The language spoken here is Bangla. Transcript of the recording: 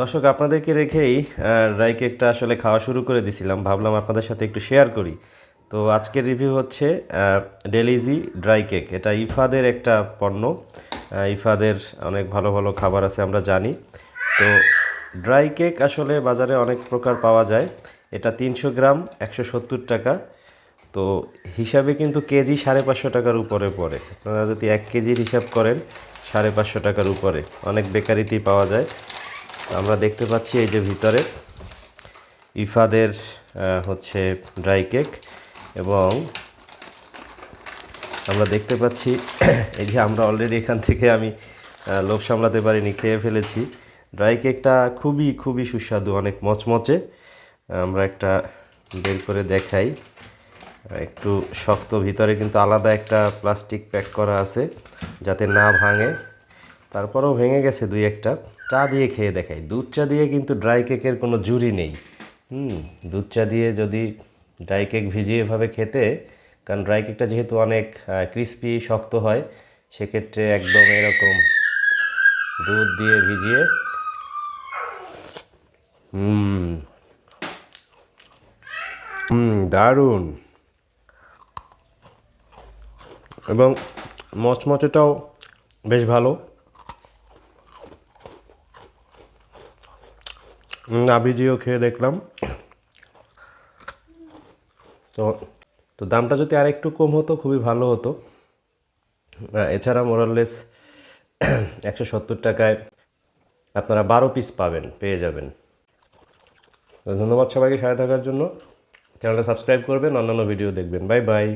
দর্শক, আপনাদেরকে রেখেই ড্রাই কেকটা আসলে খাওয়া শুরু করে দিছিলাম। ভাবলাম আপনাদের সাথে একটু শেয়ার করি। তো আজকের রিভিউ হচ্ছে ডেলিজি ড্রাই কেক এটা ইফাদের একটা পণ্য। ইফাদের অনেক ভালো ভালো খাবার আছে, আমরা জানি। তো ড্রাই কেক আসলে বাজারে অনেক প্রকার পাওয়া যায়। এটা তিনশো গ্রাম, একশো সত্তর টাকা। তো হিসাবে কিন্তু কেজি সাড়ে পাঁচশো টাকার উপরে পড়ে। আপনারা যদি এক কেজির হিসাব করেন, সাড়ে পাঁচশো টাকার উপরে। অনেক বেকারিতেই পাওয়া যায়। আমরা দেখতে পাচ্ছি এই যে ভিতরে ইফাদের হচ্ছে ড্রাই কেক এবং আমরা দেখতে পাচ্ছি, এই যে আমরা অলরেডি এখান থেকে আমি লোভ সামলাতে পারিনি, খেয়ে ফেলেছি। ড্রাই কেকটা খুবই খুবই সুস্বাদু, অনেক মচমচে। আমরা একটা বের করে দেখাই। একটু শক্ত, ভিতরে কিন্তু আলাদা একটা প্লাস্টিক প্যাক করা আছে, যাতে না ভাঙে। তারপরেও ভেঙে গেছে দুই একটা। চা দিয়ে খেয়ে দেখাই। দুধ চা দিয়ে কিন্তু ড্রাই কেকের কোনো জুরি নেই। হুম, দুধ চা দিয়ে যদি ড্রাই কেক ভিজিয়ে এভাবে খেতে, কারণ ড্রাই কেকটা যেহেতু অনেক ক্রিস্পি শক্ত হয়, সেক্ষেত্রে একদম এরকম দুধ দিয়ে ভিজিয়ে, হুম হুম, দারুণ। এবং মচমচেটাও বেশ ভালো। ভিজিয়েও খেয়ে দেখলাম। তো তো দামটা যদি আর একটু কম হতো, খুবই ভালো হতো। এছাড়া মোরাললেস একশো সত্তর টাকায় আপনারা বারো পিস পাবেন, পেয়ে যাবেন। ধন্যবাদ সবাইকে সাথে থাকার জন্য। চ্যানেলটা সাবস্ক্রাইব করবেন, অন্যান্য ভিডিও দেখবেন। Bye bye